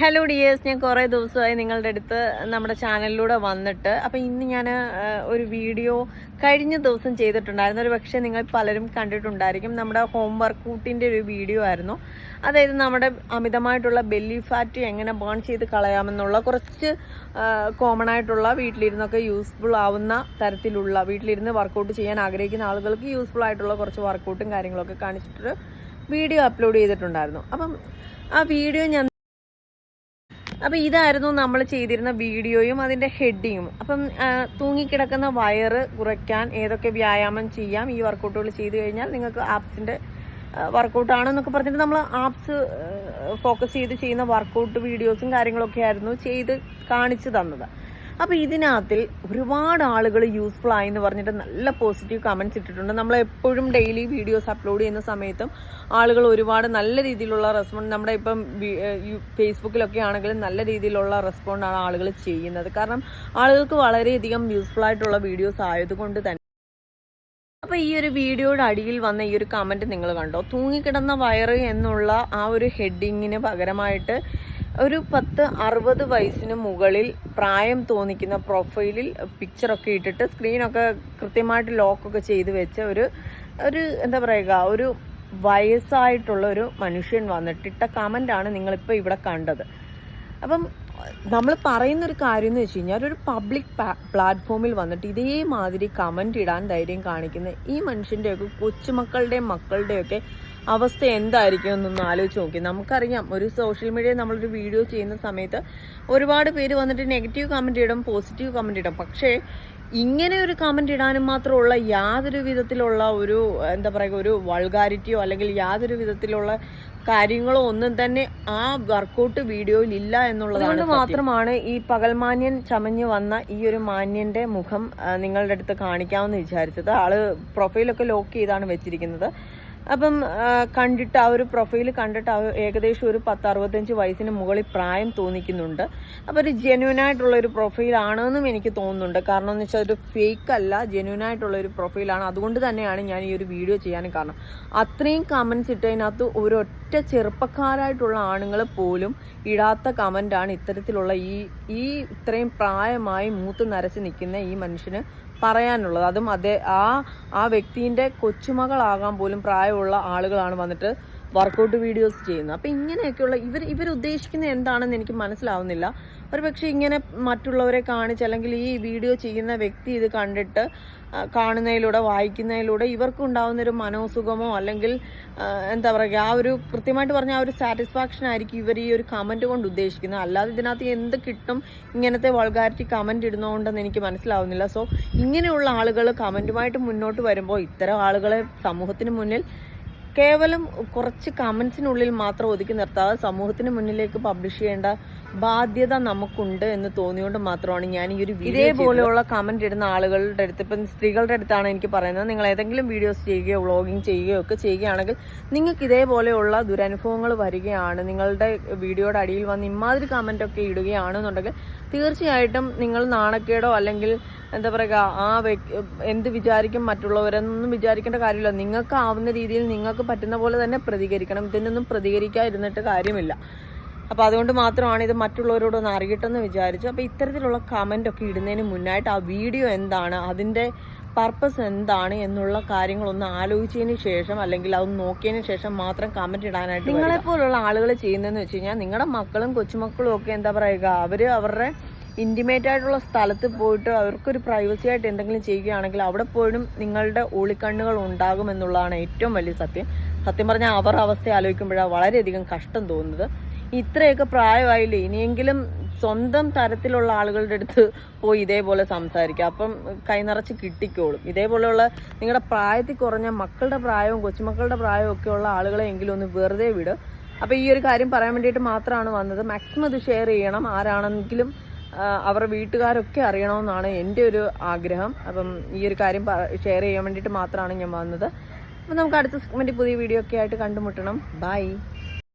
Hello dears ഞാൻ കുറേ ദിവസമായി നിങ്ങളുടെ അടുത്ത് നമ്മുടെ ചാനലിലൂടെ വന്നിട്ട്. അപ്പം ഇന്ന് ഞാൻ ഒരു വീഡിയോ കഴിഞ്ഞ ദിവസം ചെയ്തിട്ടുണ്ടായിരുന്നു. ഒരു പക്ഷേ നിങ്ങൾ പലരും കണ്ടിട്ടുണ്ടായിരിക്കും. നമ്മുടെ ഹോം വർക്കൗട്ടിന്റെ ഒരു വീഡിയോ ആയിരുന്നു. അതായത് നമ്മുടെ അമിതമായിട്ടുള്ള ബെല്ലി ഫാറ്റ് എങ്ങനെ ബേൺ ചെയ്ത് കളയാമെന്നുള്ള കുറച്ച് കോമൺ ആയിട്ടുള്ള വീട്ടിലിരുന്നൊക്കെ യൂസ്ഫുൾ ആവുന്ന തരത്തിലുള്ള വീട്ടിലിരുന്ന് വർക്കൗട്ട് ചെയ്യാൻ ആഗ്രഹിക്കുന്ന ആളുകൾക്ക് യൂസ്ഫുൾ ആയിട്ടുള്ള കുറച്ച് വർക്കൗട്ടും കാര്യങ്ങളൊക്കെ കാണിച്ചിട്ടൊരു വീഡിയോ അപ്ലോഡ് ചെയ്തിട്ടുണ്ടായിരുന്നു. അപ്പം ആ വീഡിയോ ഞാൻ അപ്പം ഇതായിരുന്നു നമ്മൾ ചെയ്തിരുന്ന വീഡിയോയും അതിന്റെ ഹെഡിങ്ങും അപ്പം തൂങ്ങിക്കിടക്കുന്ന വയറ് കുറയ്ക്കാൻ ഏതൊക്കെ വ്യായാമം ചെയ്യാം ഈ വർക്കൗട്ടുകൾ ചെയ്തു കഴിഞ്ഞാൽ നിങ്ങൾക്ക് ആപ്സിന്റെ വർക്കൗട്ട് ആണെന്നൊക്കെ പറഞ്ഞിട്ട് നമ്മൾ ആപ്സ് ഫോക്കസ് ചെയ്ത് ചെയ്യുന്ന വർക്കൗട്ട് വീഡിയോസും കാര്യങ്ങളൊക്കെ ആയിരുന്നു ചെയ്ത് കാണിച്ചു തന്നത്. അപ്പോൾ ഇതിനകത്തിൽ ഒരുപാട് ആളുകൾ യൂസ്ഫുൾ ആയി എന്ന് പറഞ്ഞിട്ട് നല്ല പോസിറ്റീവ് കമന്റ്സ് ഇട്ടിട്ടുണ്ട്. നമ്മൾ എപ്പോഴും ഡെയിലി വീഡിയോസ് അപ്ലോഡ് ചെയ്യുന്ന സമയത്തും ആളുകൾ ഒരുപാട് നല്ല രീതിയിലുള്ള റെസ്പോണ്ട് നമ്മുടെ ഇപ്പം ഫേസ്ബുക്കിലൊക്കെ ആണെങ്കിലും നല്ല രീതിയിലുള്ള റെസ്പോണ്ടാണ് ആളുകൾ ചെയ്യുന്നത്. കാരണം ആളുകൾക്ക് വളരെയധികം യൂസ്ഫുൾ ആയിട്ടുള്ള വീഡിയോസ് ആയതുകൊണ്ട് തന്നെ. അപ്പൊ ഈ ഒരു വീഡിയോയുടെ അടിയിൽ വന്ന ഈ ഒരു കമന്റ് നിങ്ങൾ കണ്ടോ? തൂങ്ങിക്കിടന്ന വയറ് എന്നുള്ള ആ ഒരു ഹെഡിങ്ങിന് പകരമായിട്ട് ഒരു പത്ത് അറുപത് വയസ്സിന് മുകളിൽ പ്രായം തോന്നിക്കുന്ന പ്രൊഫൈലിൽ പിക്ചറൊക്കെ ഇട്ടിട്ട് സ്ക്രീനൊക്കെ കൃത്യമായിട്ട് ലോക്കൊക്കെ ചെയ്ത് വെച്ച ഒരു ഒരു എന്താ പറയുക ഒരു വയസ്സായിട്ടുള്ള ഒരു മനുഷ്യൻ വന്നിട്ടിട്ട കമന്റാണ് നിങ്ങളിപ്പോൾ ഇവിടെ കണ്ടത്. അപ്പം നമ്മൾ പറയുന്ന ഒരു കാര്യം എന്ന് വെച്ച് കഴിഞ്ഞാൽ ഒരു പബ്ലിക് പ്ലാറ്റ്ഫോമിൽ വന്നിട്ട് ഇതേമാതിരി കമന്റ് ഇടാൻ ധൈര്യം കാണിക്കുന്ന ഈ മനുഷ്യന്റെയൊക്കെ കൊച്ചുമക്കളുടെയും മക്കളുടെയൊക്കെ അവസ്ഥ എന്തായിരിക്കും എന്നൊന്ന് ആലോചിച്ച് നോക്കി. നമുക്കറിയാം ഒരു സോഷ്യൽ മീഡിയ നമ്മളൊരു വീഡിയോ ചെയ്യുന്ന സമയത്ത് ഒരുപാട് പേര് വന്നിട്ട് നെഗറ്റീവ് കമന്റ് ഇടും പോസിറ്റീവ് കമന്റ് ഇടും. പക്ഷേ ഇങ്ങനെ ഒരു കമന്റ് ഇടാനും മാത്രമുള്ള യാതൊരു വിധത്തിലുള്ള ഒരു എന്താ പറയുക ഒരു വൾഗാരിറ്റിയോ അല്ലെങ്കിൽ യാതൊരു വിധത്തിലുള്ള കാര്യങ്ങളോ ഒന്നും തന്നെ ആ വർക്കൗട്ട് വീഡിയോയിൽ ഇല്ല എന്നുള്ളതാണ് മാത്രമാണ് ഈ പകൽമാന്യൻ ചമഞ്ഞു വന്ന ഈ ഒരു മാന്യന്റെ മുഖം നിങ്ങളുടെ അടുത്ത് കാണിക്കാമെന്ന് വിചാരിച്ചത്. ആൾ പ്രൊഫൈലൊക്കെ ലോക്ക് ചെയ്താണ് വെച്ചിരിക്കുന്നത്. അപ്പം കണ്ടിട്ട് ആ ഒരു പ്രൊഫൈൽ കണ്ടിട്ട് ഏകദേശം ഒരു പത്ത് അറുപത്തഞ്ച് വയസ്സിന് മുകളിൽ പ്രായം തോന്നിക്കുന്നുണ്ട്. അപ്പോൾ ഒരു ജെന്യൂൻ ആയിട്ടുള്ള ഒരു പ്രൊഫൈലാണെന്നും എനിക്ക് തോന്നുന്നുണ്ട്. കാരണം എന്ന് വെച്ചാൽ ഒരു ഫേക്ക് അല്ല ജെന്യൂൻ ആയിട്ടുള്ള ഒരു പ്രൊഫൈലാണ്. അതുകൊണ്ട് തന്നെയാണ് ഞാൻ ഈ ഒരു വീഡിയോ ചെയ്യാനും കാരണം. അത്രയും കമൻസ് ഇട്ടതിനകത്ത് ഒരൊറ്റ ചെറുപ്പക്കാരായിട്ടുള്ള ആണുങ്ങൾ പോലും ഇടാത്ത കമന്റാണ് ഇത്തരത്തിലുള്ള ഈ ഈ ഇത്രയും പ്രായമായി മൂത്ത് നരച്ച് നിൽക്കുന്ന ഈ മനുഷ്യന് പറയാനുള്ളത്. അതും അതേ ആ ആ വ്യക്തിന്റെ കൊച്ചുമകളാകാൻ പോലും പ്രായമുള്ള ആളുകളാണ് വന്നിട്ട് വർക്കൗട്ട് വീഡിയോസ് ചെയ്യുന്നത് അപ്പം ഇങ്ങനെയൊക്കെയുള്ള ഇവർ ഉദ്ദേശിക്കുന്നത് എന്താണെന്ന് എനിക്ക് മനസ്സിലാവുന്നില്ല. ഒരു പക്ഷേ ഇങ്ങനെ മറ്റുള്ളവരെ കാണിച്ച് അല്ലെങ്കിൽ ഈ വീഡിയോ ചെയ്യുന്ന വ്യക്തി ഇത് കണ്ടിട്ട് കാണുന്നതിലൂടെ വായിക്കുന്നതിലൂടെ ഇവർക്ക് ഉണ്ടാവുന്ന ഒരു മനോസുഖമോ അല്ലെങ്കിൽ എന്താ പറയുക ആ ഒരു കൃത്യമായിട്ട് പറഞ്ഞ ആ ഒരു സാറ്റിസ്ഫാക്ഷൻ ആയിരിക്കും ഇവർ ഈ ഒരു കമന്റ് കൊണ്ട് ഉദ്ദേശിക്കുന്നത്. അല്ലാതെ ഇതിനകത്ത് എന്ത് കിട്ടും ഇങ്ങനത്തെ വൾഗാരിറ്റി കമന്റ് ഇടുന്നതുകൊണ്ടെന്ന് എനിക്ക് മനസ്സിലാവുന്നില്ല. സോ ഇങ്ങനെയുള്ള ആളുകൾ കമന്റുമായിട്ട് മുന്നോട്ട് വരുമ്പോൾ ഇത്തരം ആളുകളെ സമൂഹത്തിന് മുന്നിൽ കേവലം കുറച്ച് കമൻസിനുള്ളിൽ മാത്രം ഒതുക്കി നിർത്താതെ സമൂഹത്തിന് മുന്നിലേക്ക് പബ്ലിഷ് ചെയ്യേണ്ട ബാധ്യത നമുക്കുണ്ട് എന്ന് തോന്നിയോണ്ട് മാത്രമാണ് ഞാൻ ഈ ഒരു ഇതേപോലെയുള്ള കമന്റ് ഇടുന്ന ആളുകളുടെ അടുത്ത് ഇപ്പം സ്ത്രീകളുടെ അടുത്താണ് എനിക്ക് പറയുന്നത്. നിങ്ങൾ ഏതെങ്കിലും വീഡിയോസ് ചെയ്യുകയോ വ്ളോഗിങ് ചെയ്യുകയോ ഒക്കെ ചെയ്യുകയാണെങ്കിൽ നിങ്ങൾക്ക് ഇതേപോലെയുള്ള ദുരനുഭവങ്ങൾ വരികയാണ്. നിങ്ങളുടെ വീഡിയോയുടെ അടിയിൽ വന്ന് ഇമാതിരി കമന്റ് ഒക്കെ ഇടുകയാണെന്നുണ്ടെങ്കിൽ തീർച്ചയായിട്ടും നിങ്ങൾ നാണക്കേടോ അല്ലെങ്കിൽ എന്താ പറയുക ആ എന്ത് വിചാരിക്കും മറ്റുള്ളവരെന്നൊന്നും വിചാരിക്കേണ്ട കാര്യമില്ല. നിങ്ങൾക്ക് ആവുന്ന രീതിയിൽ നിങ്ങൾക്ക് പറ്റുന്ന പോലെ തന്നെ പ്രതികരിക്കണം. ഇതിനൊന്നും പ്രതികരിക്കാതിരുന്നിട്ട് കാര്യമില്ല. അപ്പോൾ അതുകൊണ്ട് മാത്രമാണ് ഇത് മറ്റുള്ളവരോടൊന്ന് അറിയട്ടെന്ന് വിചാരിച്ചു. അപ്പോൾ ഇത്തരത്തിലുള്ള കമന്റ് ഒക്കെ ഇടുന്നതിന് മുന്നായിട്ട് ആ വീഡിയോ എന്താണ് അതിന്റെ പർപ്പസ് എന്താണ് എന്നുള്ള കാര്യങ്ങളൊന്ന് ആലോചിച്ചതിന് ശേഷം അല്ലെങ്കിൽ അത് നോക്കിയതിന് ശേഷം മാത്രം കമന്റ് ഇടാനായിട്ട് നിങ്ങളെപ്പോലുള്ള ആളുകൾ ചെയ്യുന്നതെന്ന് വെച്ച് കഴിഞ്ഞാൽ നിങ്ങളുടെ മക്കളും കൊച്ചുമക്കളും ഒക്കെ എന്താ പറയുക അവർ അവരുടെ ഇന്റിമേറ്റ് ആയിട്ടുള്ള സ്ഥലത്ത് പോയിട്ട് അവർക്കൊരു പ്രൈവസി ആയിട്ട് എന്തെങ്കിലും ചെയ്യുകയാണെങ്കിൽ അവിടെ പോലും നിങ്ങളുടെ ഒളിക്കണ്ണുകൾ ഉണ്ടാകും എന്നുള്ളതാണ് ഏറ്റവും വലിയ സത്യം. സത്യം പറഞ്ഞാൽ അവർ അവസ്ഥ ആലോചിക്കുമ്പോഴാണ് വളരെയധികം കഷ്ടം തോന്നുന്നത്. ഇത്രയൊക്കെ പ്രായമായില്ലേ ഇനിയെങ്കിലും സ്വന്തം തരത്തിലുള്ള ആളുകളുടെ അടുത്ത് പോയി ഇതേപോലെ സംസാരിക്കുക അപ്പം കൈനിറച്ച് കിട്ടിക്കോളും. ഇതേപോലെയുള്ള നിങ്ങളുടെ പ്രായത്തിൽ കുറഞ്ഞ മക്കളുടെ പ്രായവും കൊച്ചുമക്കളുടെ പ്രായവും ഒക്കെ ഉള്ള ആളുകളെ എങ്കിലും ഒന്ന് വെറുതെ വിടും. അപ്പോൾ ഈ ഒരു കാര്യം പറയാൻ വേണ്ടിയിട്ട് മാത്രമാണ് വന്നത്. മാക്സിമം ഇത് ഷെയർ ചെയ്യണം. ആരാണെങ്കിലും അവരുടെ വീട്ടുകാരൊക്കെ അറിയണമെന്നാണ് എന്റെ ഒരു ആഗ്രഹം. അപ്പം ഈ ഒരു കാര്യം ഷെയർ ചെയ്യാൻ വേണ്ടിയിട്ട് മാത്രമാണ് ഞാൻ വന്നത്. അപ്പം നമുക്ക് അടുത്ത സെഗ്മെന്റ് പുതിയ വീഡിയോ ഒക്കെ ആയിട്ട് കണ്ടുമുട്ടണം. ബൈ